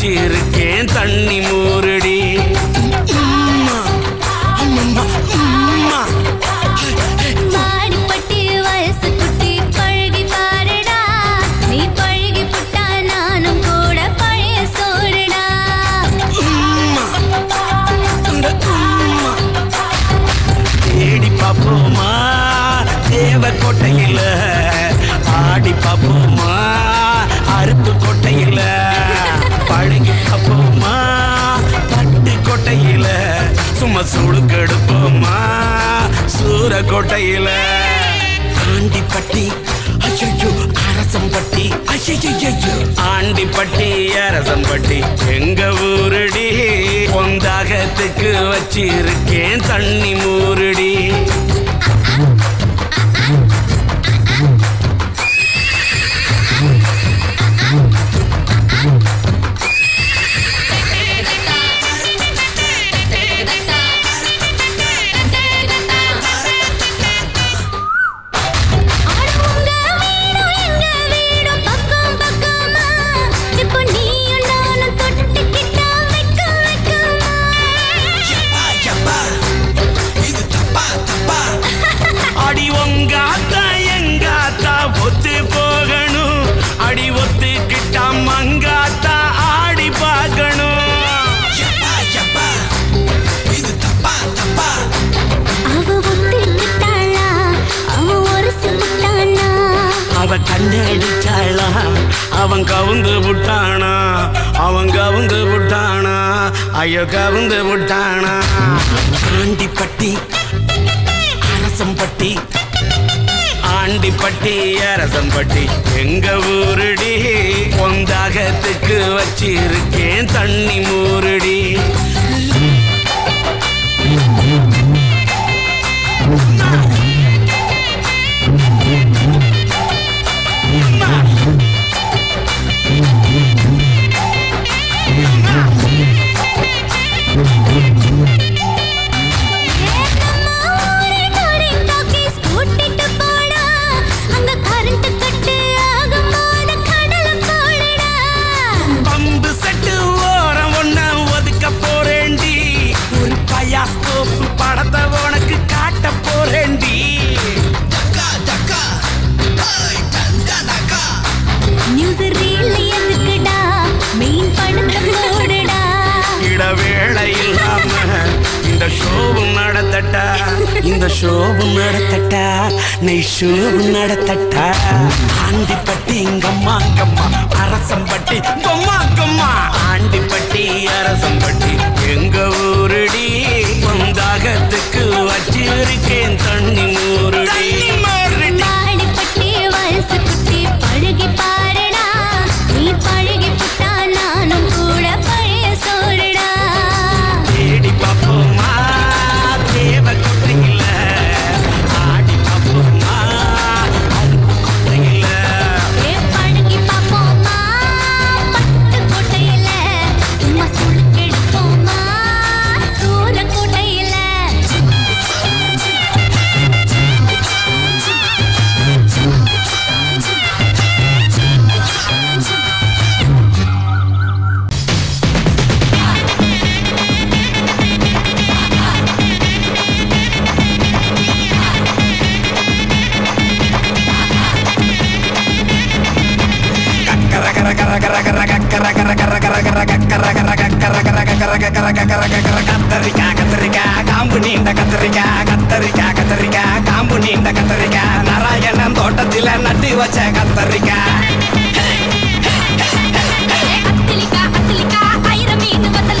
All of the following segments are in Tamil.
வச்சிருக்கேன் தண்ணி மூ பார்ப்போமா பட்டி கொட்டையில சும்மா சுழுக்கெடுப்போமா சூர கொட்டையில. ஆண்டி பட்டி ஐயோ அரசம் பட்டி. ஐயோ ஆண்டி பட்டி அரசம் பட்டி. எங்க ஊருடி? பொந்தாகத்துக்கு வச்சிருக்கேன் தண்ணி மூருடி. அவன் கவுந்து விட்டானா அவன் கவுந்து விட்டானா ஐயோ கவுந்து விட்டானா ஆண்டிப்பட்டி அரசம்பட்டி ஆண்டிப்பட்டி அரசம்பட்டி. எங்க ஊருடி? உந்தாகத்துக்கு வச்சிருக்கேன் தண்ணி மூருடி. சுழுவு நடத்தட்டா ஆண்டிப்பட்டி எங்கம்மா அங்கம்மா அரசம்பட்டி பொம்மா அங்கம்மா ஆண்டிப்பட்டி அரசம்பட்டி. கத்தரிக்கா கத்தரிக்கா காம்பு நீண்ட கத்தரிக்கா கத்தரிக்கா கத்தரிக்கா காம்பு நீண்ட கத்தரிக்கா நாராயணன் தோட்டத்தில நட்டி வச்ச கத்தரிக்கா அத்தலிக்கா அத்தலிக்கா ஆயிரம் மீன் வத்தல்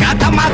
కథ మా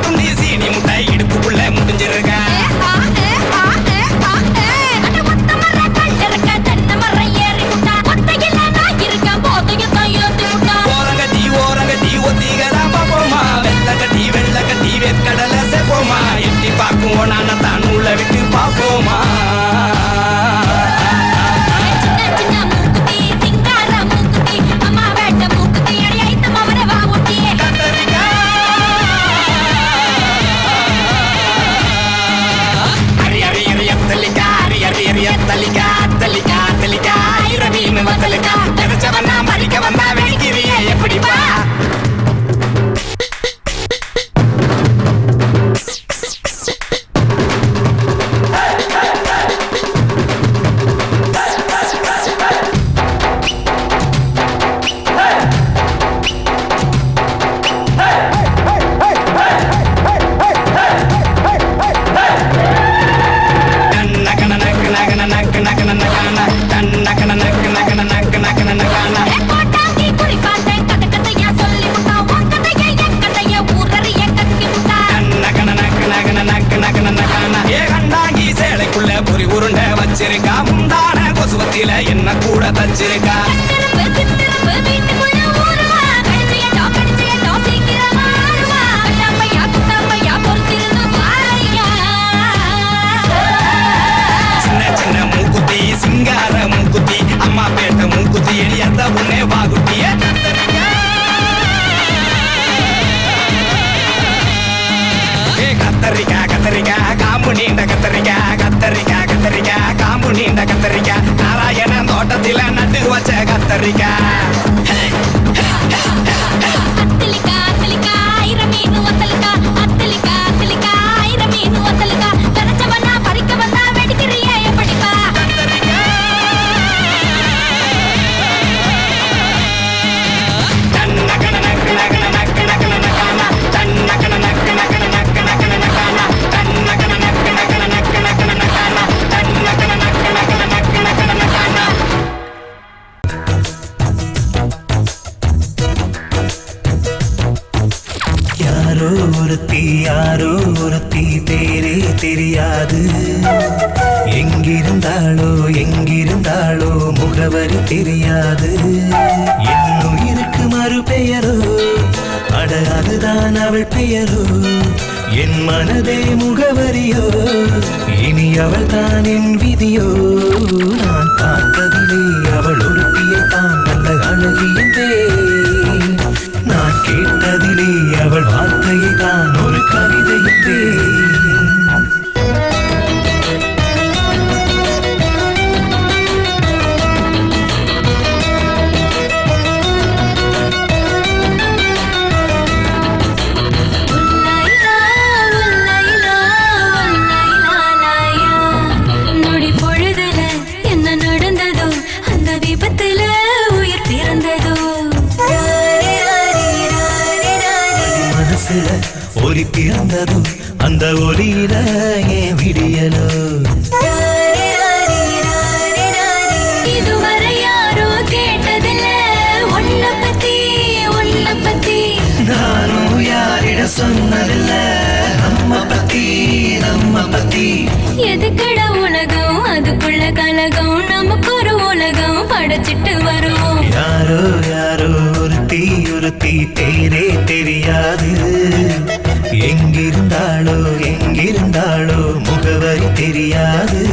என்ன சின்ன மூக்குத்தி சிங்கார மூக்குத்தி அம்மா பேட்ட மூக்குத்தி எடி எந்த பொண்ணே வாகுட்டிய கத்தரிக்கா கத்தரிக்கா காம்பு நீண்ட கத்தரிக்கா கத்தரிக்கா கத்தரிக்கா காம்பு நீண்ட கத்தரிக்கா. வச்ச யாரோ ஒருத்தி பேரே தெரியாது. எங்கிருந்தாளோ எங்கிருந்தாளோ முகவரி தெரியாது. என் உயிருக்கு மறுபெயரோ அட அதுதான் அவள் பெயரோ. என் மனதே முகவரியோ இனி அவள் தான் என் விதியோ. நான் பார்த்ததிலே பட்டு வருவோம். யாரோ யாரோ ஒருத்தி ஒருத்தி பேரே தெரியாது. எங்கிருந்தாளோ எங்கிருந்தாளோ முகவரி தெரியாது.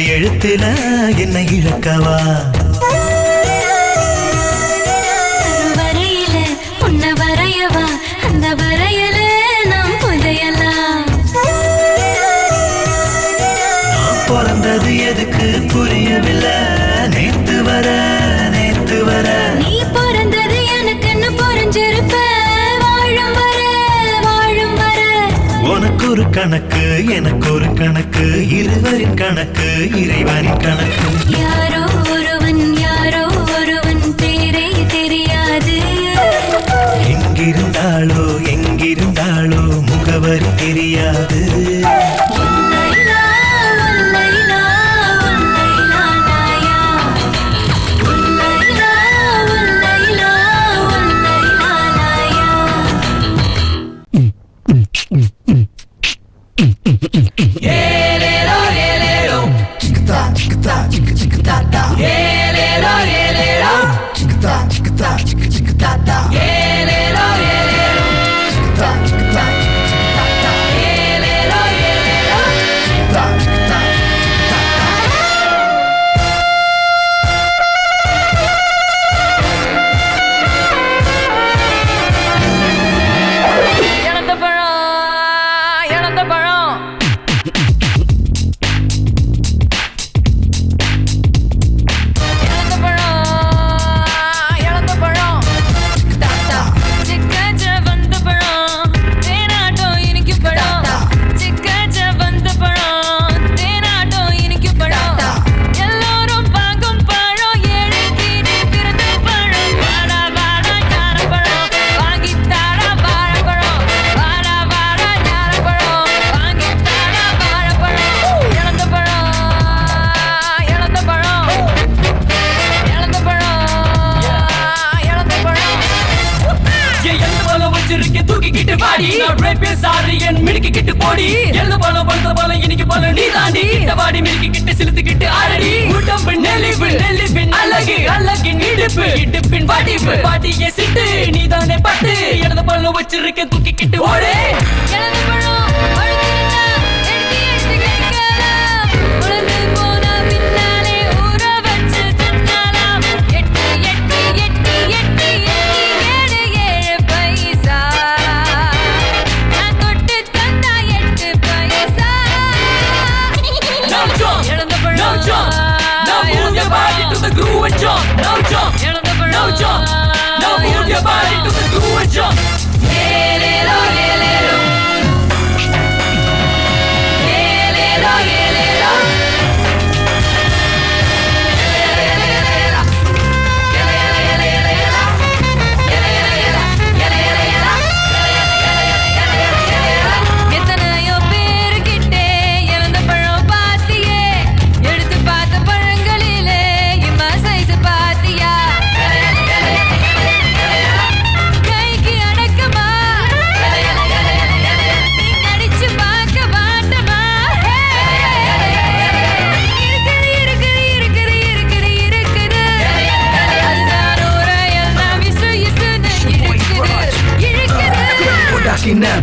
எழுத்தில என்னை இழக்கவா? கணக்கு எனக்கு ஒரு கணக்கு இருவரின் கணக்கு இறைவனின் கணக்கு. யாரோ ஒருவன் யாரோ ஒருவன் பேரே தெரியாது. எங்கிருந்தாளோ எங்கிருந்தாளோ முகவரி தெரியாது. da da. பாடி. நான் ரேப்பே சாரி என் மிடுக்கி கிட்டு போடி. எழுத போல பழுத்த போல இன்னைக்கு போல நீ தாண்டி. இந்த பாடி மிடுக்கி கிட்டு சிலுத்துக்கிட்டு ஆரடி. உடம்பு நெளிவு நெளிவின் அழகு அழகின் இடுப்பு இடுப்பின் வடிவு. பாட்டிய சிட்டு நீ தானே பட்டு. எழுத போல வச்சிருக்க தூக்கிக்கிட்டு ஓடு. இழந்த பழம்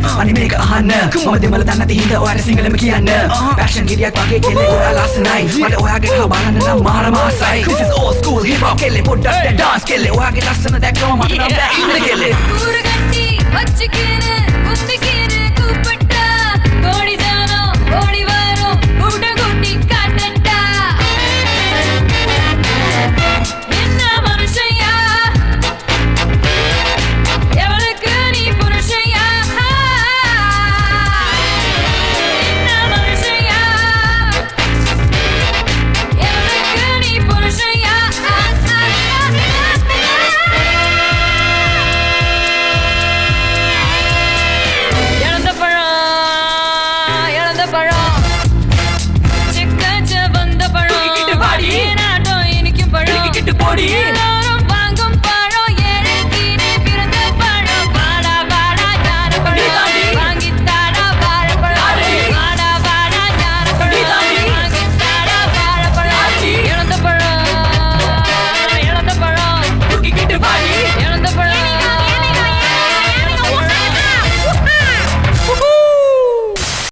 Udakina, animeka ahana Mamadi maladana tihinda o ara single mikiana Passion gidya kwake kele ora last night Mada o age khabana na mara masai This is old school hip hop kele put up that dance kele o age lasana that kama matna that inna kele ஊரு கட்டி வச்சுக்கின்னு கும்பிக்கின்னு கூப்பிட்டா கோடி ஜனம் ஓடி வரும் கூட்டம் கூட்டி Morty!